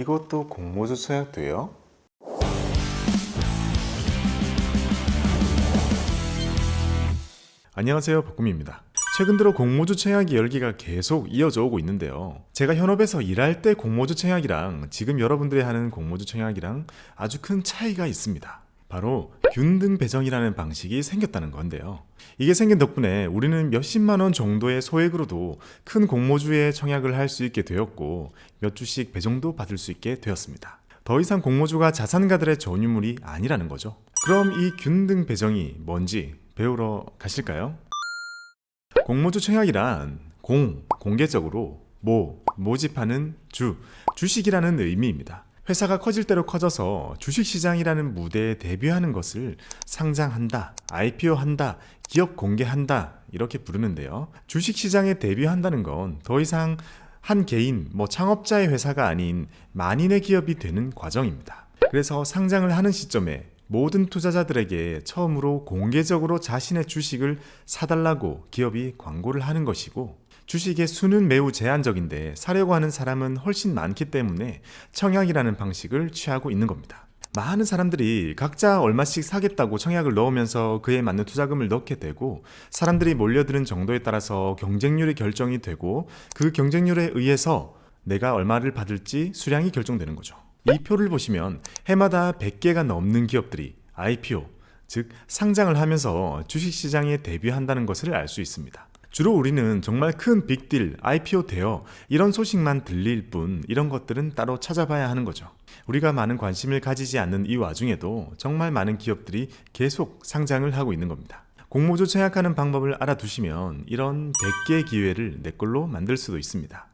이것도 공모주 청약돼요? 안녕하세요 박구미입니다. 최근 들어 공모주 청약이 열기가 계속 이어져 오고 있는데요. 제가 현업에서 일할 때 공모주 청약이랑 지금 여러분들이 하는 공모주 청약이랑 아주 큰 차이가 있습니다. 바로 균등 배정이라는 방식이 생겼다는 건데요. 이게 생긴 덕분에 우리는 몇십만 원 정도의 소액으로도 큰 공모주에 청약을 할 수 있게 되었고 몇 주씩 배정도 받을 수 있게 되었습니다. 더 이상 공모주가 자산가들의 전유물이 아니라는 거죠. 그럼 이 균등 배정이 뭔지 배우러 가실까요? 공모주 청약이란 공, 공개적으로 모, 모집하는 주, 주식이라는 의미입니다. 회사가 커질 대로 커져서 주식시장이라는 무대에 데뷔하는 것을 상장한다, IPO한다, 기업 공개한다 이렇게 부르는데요. 주식시장에 데뷔한다는 건 더 이상 한 개인, 뭐 창업자의 회사가 아닌 만인의 기업이 되는 과정입니다. 그래서 상장을 하는 시점에 모든 투자자들에게 처음으로 공개적으로 자신의 주식을 사달라고 기업이 광고를 하는 것이고 주식의 수는 매우 제한적인데 사려고 하는 사람은 훨씬 많기 때문에 청약이라는 방식을 취하고 있는 겁니다. 많은 사람들이 각자 얼마씩 사겠다고 청약을 넣으면서 그에 맞는 투자금을 넣게 되고 사람들이 몰려드는 정도에 따라서 경쟁률이 결정이 되고 그 경쟁률에 의해서 내가 얼마를 받을지 수량이 결정되는 거죠. 이 표를 보시면 해마다 100개가 넘는 기업들이 IPO, 즉 상장을 하면서 주식시장에 데뷔한다는 것을 알 수 있습니다. 주로 우리는 정말 큰 빅딜, IPO 되어 이런 소식만 들릴 뿐 이런 것들은 따로 찾아봐야 하는 거죠. 우리가 많은 관심을 가지지 않는 이 와중에도 정말 많은 기업들이 계속 상장을 하고 있는 겁니다. 공모주 청약하는 방법을 알아두시면 이런 100개의 기회를 내 걸로 만들 수도 있습니다.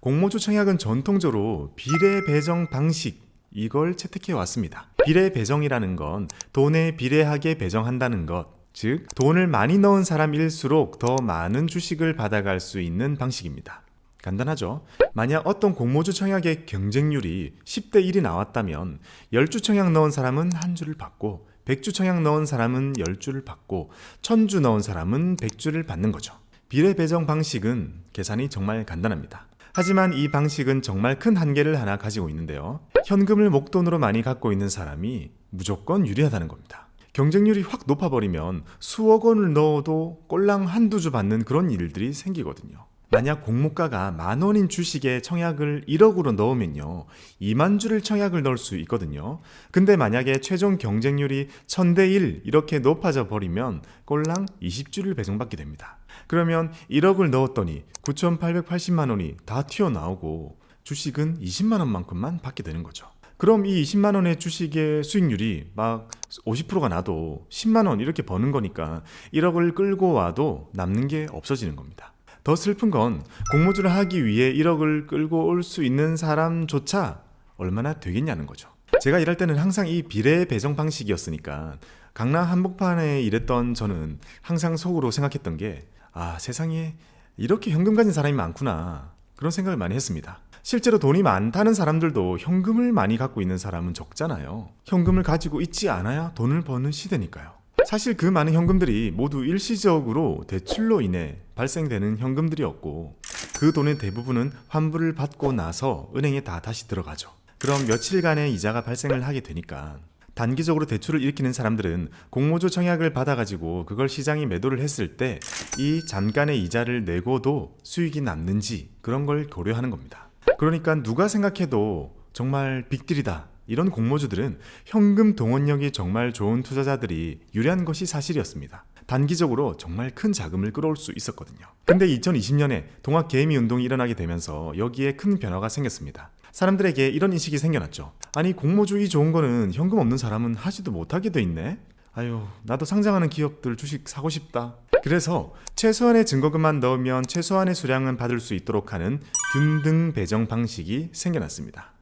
공모주 청약은 전통적으로 비례 배정 방식 이걸 채택해 왔습니다. 비례 배정이라는 건 돈에 비례하게 배정한다는 것, 즉 돈을 많이 넣은 사람일수록 더 많은 주식을 받아갈 수 있는 방식입니다. 간단하죠? 만약 어떤 공모주 청약의 경쟁률이 10대 1이 나왔다면 10주 청약 넣은 사람은 한 주를 받고 100주 청약 넣은 사람은 10주를 받고 1000주 넣은 사람은 100주를 받는 거죠. 비례 배정 방식은 계산이 정말 간단합니다. 하지만 이 방식은 정말 큰 한계를 하나 가지고 있는데요. 현금을 목돈으로 많이 갖고 있는 사람이 무조건 유리하다는 겁니다. 경쟁률이 확 높아버리면 수억 원을 넣어도 꼴랑 한두 주 받는 그런 일들이 생기거든요. 만약 공모가가 만 원인 주식에 청약을 1억으로 넣으면요. 2만 주를 청약을 넣을 수 있거든요. 근데 만약에 최종 경쟁률이 1000대 1 이렇게 높아져 버리면 꼴랑 20주를 배정받게 됩니다. 그러면 1억을 넣었더니 9,880만 원이 다 튀어나오고 주식은 20만 원만큼만 받게 되는 거죠. 그럼 이 20만 원의 주식의 수익률이 막 50%가 나도 10만 원 이렇게 버는 거니까 1억을 끌고 와도 남는 게 없어지는 겁니다. 더 슬픈 건 공모주를 하기 위해 1억을 끌고 올 수 있는 사람조차 얼마나 되겠냐는 거죠. 제가 일할 때는 항상 이 비례 배정 방식이었으니까 강남 한복판에 일했던 저는 항상 속으로 생각했던 게 아, 세상에 이렇게 현금 가진 사람이 많구나. 그런 생각을 많이 했습니다. 실제로 돈이 많다는 사람들도 현금을 많이 갖고 있는 사람은 적잖아요. 현금을 가지고 있지 않아야 돈을 버는 시대니까요. 사실 그 많은 현금들이 모두 일시적으로 대출로 인해 발생되는 현금들이었고 그 돈의 대부분은 환불을 받고 나서 은행에 다 다시 들어가죠. 그럼 며칠간의 이자가 발생을 하게 되니까 단기적으로 대출을 일으키는 사람들은 공모주 청약을 받아가지고 그걸 시장이 매도를 했을 때 이 잠깐의 이자를 내고도 수익이 남는지 그런 걸 고려하는 겁니다. 그러니까 누가 생각해도 정말 빅딜이다. 이런 공모주들은 현금 동원력이 정말 좋은 투자자들이 유리한 것이 사실이었습니다. 단기적으로 정말 큰 자금을 끌어올 수 있었거든요. 근데 2020년에 동학 개미 운동이 일어나게 되면서 여기에 큰 변화가 생겼습니다. 사람들에게 이런 인식이 생겨났죠. 아니 공모주의 좋은 거는 현금 없는 사람은 하지도 못하게 돼 있네. 아유 나도 상장하는 기업들 주식 사고 싶다. 그래서 최소한의 증거금만 넣으면 최소한의 수량은 받을 수 있도록 하는 균등 배정 방식이 생겨났습니다.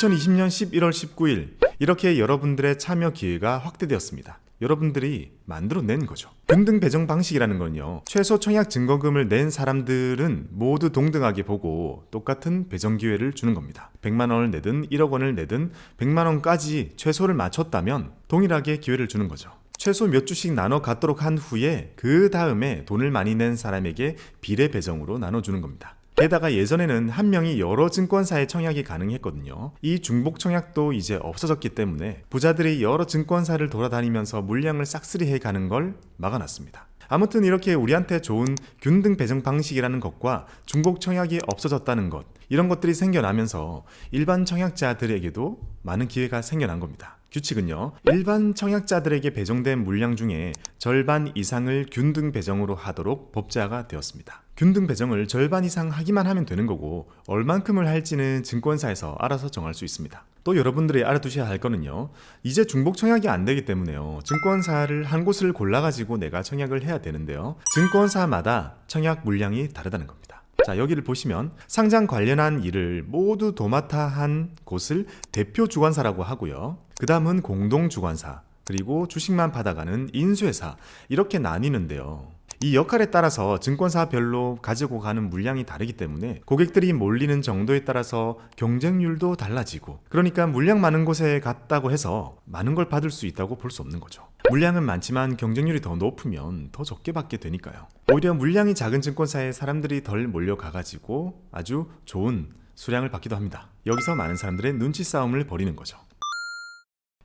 2020년 11월 19일 이렇게 여러분들의 참여 기회가 확대되었습니다. 여러분들이 만들어낸 거죠. 균등 배정 방식이라는 건요. 최소 청약 증거금을 낸 사람들은 모두 동등하게 보고 똑같은 배정 기회를 주는 겁니다. 100만 원을 내든 1억 원을 내든 100만 원까지 최소를 맞췄다면 동일하게 기회를 주는 거죠. 최소 몇 주씩 나눠 갖도록 한 후에 그 다음에 돈을 많이 낸 사람에게 비례 배정으로 나눠주는 겁니다. 게다가 예전에는 한 명이 여러 증권사에 청약이 가능했거든요. 이 중복 청약도 이제 없어졌기 때문에 부자들이 여러 증권사를 돌아다니면서 물량을 싹쓸이 해 가는 걸 막아놨습니다. 아무튼 이렇게 우리한테 좋은 균등 배정 방식이라는 것과 중복 청약이 없어졌다는 것 이런 것들이 생겨나면서 일반 청약자들에게도 많은 기회가 생겨난 겁니다. 규칙은요. 일반 청약자들에게 배정된 물량 중에 절반 이상을 균등 배정으로 하도록 법제화가 되었습니다. 균등 배정을 절반 이상 하기만 하면 되는 거고 얼만큼을 할지는 증권사에서 알아서 정할 수 있습니다. 또 여러분들이 알아두셔야 할 거는요. 이제 중복 청약이 안 되기 때문에요. 증권사를 한 곳을 골라 가지고 내가 청약을 해야 되는데요. 증권사마다 청약 물량이 다르다는 겁니다. 자, 여기를 보시면 상장 관련한 일을 모두 도맡아 한 곳을 대표 주관사라고 하고요. 그 다음은 공동 주관사, 그리고 주식만 받아가는 인수회사, 이렇게 나뉘는데요. 이 역할에 따라서 증권사별로 가지고 가는 물량이 다르기 때문에 고객들이 몰리는 정도에 따라서 경쟁률도 달라지고 그러니까 물량 많은 곳에 갔다고 해서 많은 걸 받을 수 있다고 볼 수 없는 거죠. 물량은 많지만 경쟁률이 더 높으면 더 적게 받게 되니까요. 오히려 물량이 작은 증권사에 사람들이 덜 몰려가가지고 아주 좋은 수량을 받기도 합니다. 여기서 많은 사람들의 눈치 싸움을 벌이는 거죠.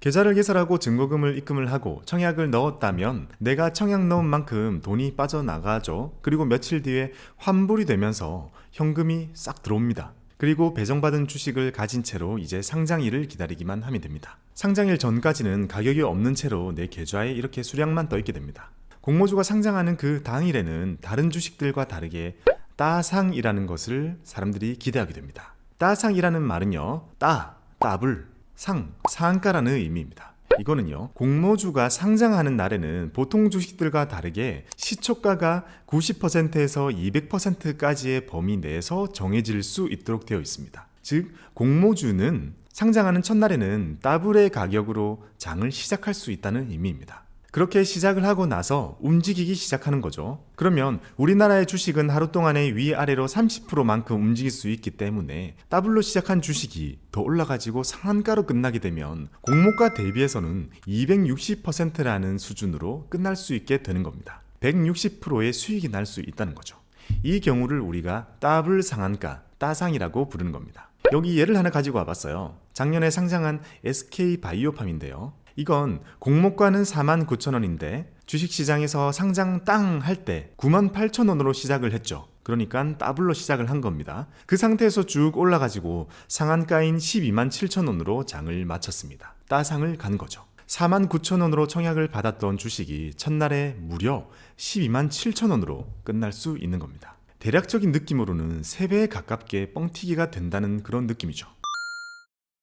계좌를 개설하고 증거금을 입금을 하고 청약을 넣었다면 내가 청약 넣은 만큼 돈이 빠져나가죠. 그리고 며칠 뒤에 환불이 되면서 현금이 싹 들어옵니다. 그리고 배정받은 주식을 가진 채로 이제 상장일을 기다리기만 하면 됩니다. 상장일 전까지는 가격이 없는 채로 내 계좌에 이렇게 수량만 떠 있게 됩니다. 공모주가 상장하는 그 당일에는 다른 주식들과 다르게 따상이라는 것을 사람들이 기대하게 됩니다. 따상이라는 말은요, 따, 따블, 상, 상한가라는 의미입니다. 이거는요, 공모주가 상장하는 날에는 보통 주식들과 다르게 시초가가 90%에서 200%까지의 범위 내에서 정해질 수 있도록 되어 있습니다. 즉, 공모주는 상장하는 첫날에는 더블의 가격으로 장을 시작할 수 있다는 의미입니다. 그렇게 시작을 하고 나서 움직이기 시작하는 거죠. 그러면 우리나라의 주식은 하루 동안에 위아래로 30%만큼 움직일 수 있기 때문에 더블로 시작한 주식이 더 올라가지고 상한가로 끝나게 되면 공모가 대비해서는 260%라는 수준으로 끝날 수 있게 되는 겁니다. 160%의 수익이 날 수 있다는 거죠. 이 경우를 우리가 더블 상한가, 따상이라고 부르는 겁니다. 여기 예를 하나 가지고 와봤어요. 작년에 상장한 SK 바이오팜인데요. 이건 공모가는 4만 9천 원인데 주식시장에서 상장 땅 할 때 9만 8천 원으로 시작을 했죠. 그러니까 더블로 시작을 한 겁니다. 그 상태에서 쭉 올라가지고 상한가인 12만 7천 원으로 장을 마쳤습니다. 따상을 간 거죠. 4만 9천 원으로 청약을 받았던 주식이 첫날에 무려 12만 7천 원으로 끝날 수 있는 겁니다. 대략적인 느낌으로는 3배에 가깝게 뻥튀기가 된다는 그런 느낌이죠.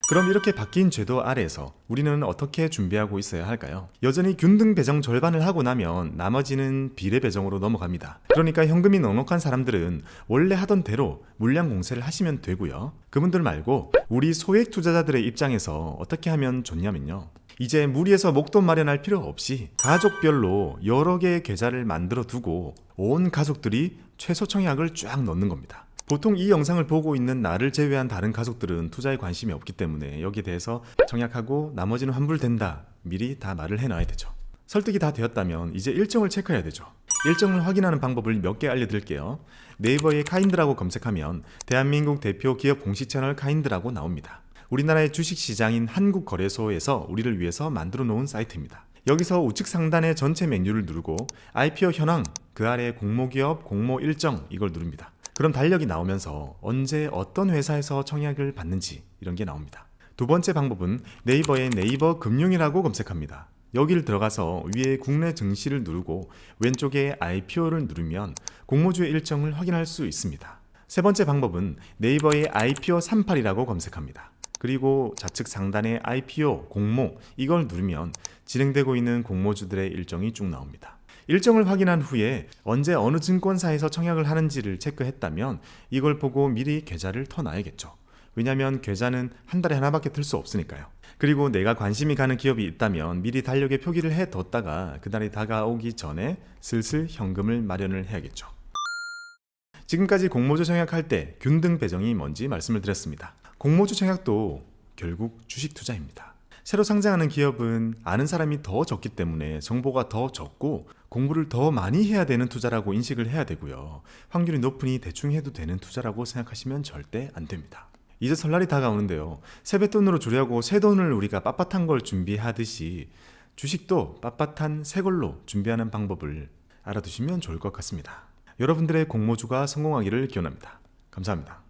그럼 이렇게 바뀐 제도 아래에서 우리는 어떻게 준비하고 있어야 할까요? 여전히 균등 배정 절반을 하고 나면 나머지는 비례 배정으로 넘어갑니다. 그러니까 현금이 넉넉한 사람들은 원래 하던 대로 물량 공세를 하시면 되고요. 그분들 말고 우리 소액 투자자들의 입장에서 어떻게 하면 좋냐면요. 이제 무리해서 목돈 마련할 필요 없이 가족별로 여러 개의 계좌를 만들어 두고 온 가족들이 최소 청약을 쫙 넣는 겁니다. 보통 이 영상을 보고 있는 나를 제외한 다른 가족들은 투자에 관심이 없기 때문에 여기에 대해서 청약하고 나머지는 환불된다. 미리 다 말을 해놔야 되죠. 설득이 다 되었다면 이제 일정을 체크해야 되죠. 일정을 확인하는 방법을 몇 개 알려드릴게요. 네이버에 카인드라고 검색하면 대한민국 대표 기업 공식 채널 카인드라고 나옵니다. 우리나라의 주식 시장인 한국거래소에서 우리를 위해서 만들어 놓은 사이트입니다. 여기서 우측 상단의 전체 메뉴를 누르고 IPO 현황, 그 아래 공모기업, 공모 일정 이걸 누릅니다. 그럼 달력이 나오면서 언제 어떤 회사에서 청약을 받는지 이런 게 나옵니다. 두 번째 방법은 네이버에 네이버 금융이라고 검색합니다. 여기를 들어가서 위에 국내 증시를 누르고 왼쪽에 IPO를 누르면 공모주의 일정을 확인할 수 있습니다. 세 번째 방법은 네이버에 IPO 38이라고 검색합니다. 그리고 좌측 상단에 IPO, 공모 이걸 누르면 진행되고 있는 공모주들의 일정이 쭉 나옵니다. 일정을 확인한 후에 언제 어느 증권사에서 청약을 하는지를 체크했다면 이걸 보고 미리 계좌를 터놔야겠죠. 왜냐하면 계좌는 한 달에 하나밖에 틀수 없으니까요. 그리고 내가 관심이 가는 기업이 있다면 미리 달력에 표기를 해뒀다가 그날이 다가오기 전에 슬슬 현금을 마련을 해야겠죠. 지금까지 공모주 청약할 때 균등 배정이 뭔지 말씀을 드렸습니다. 공모주 청약도 결국 주식 투자입니다. 새로 상장하는 기업은 아는 사람이 더 적기 때문에 정보가 더 적고 공부를 더 많이 해야 되는 투자라고 인식을 해야 되고요. 확률이 높으니 대충 해도 되는 투자라고 생각하시면 절대 안 됩니다. 이제 설날이 다가오는데요. 세뱃돈으로 주려고 새 돈을 우리가 빳빳한 걸 준비하듯이 주식도 빳빳한 새 걸로 준비하는 방법을 알아두시면 좋을 것 같습니다. 여러분들의 공모주가 성공하기를 기원합니다. 감사합니다.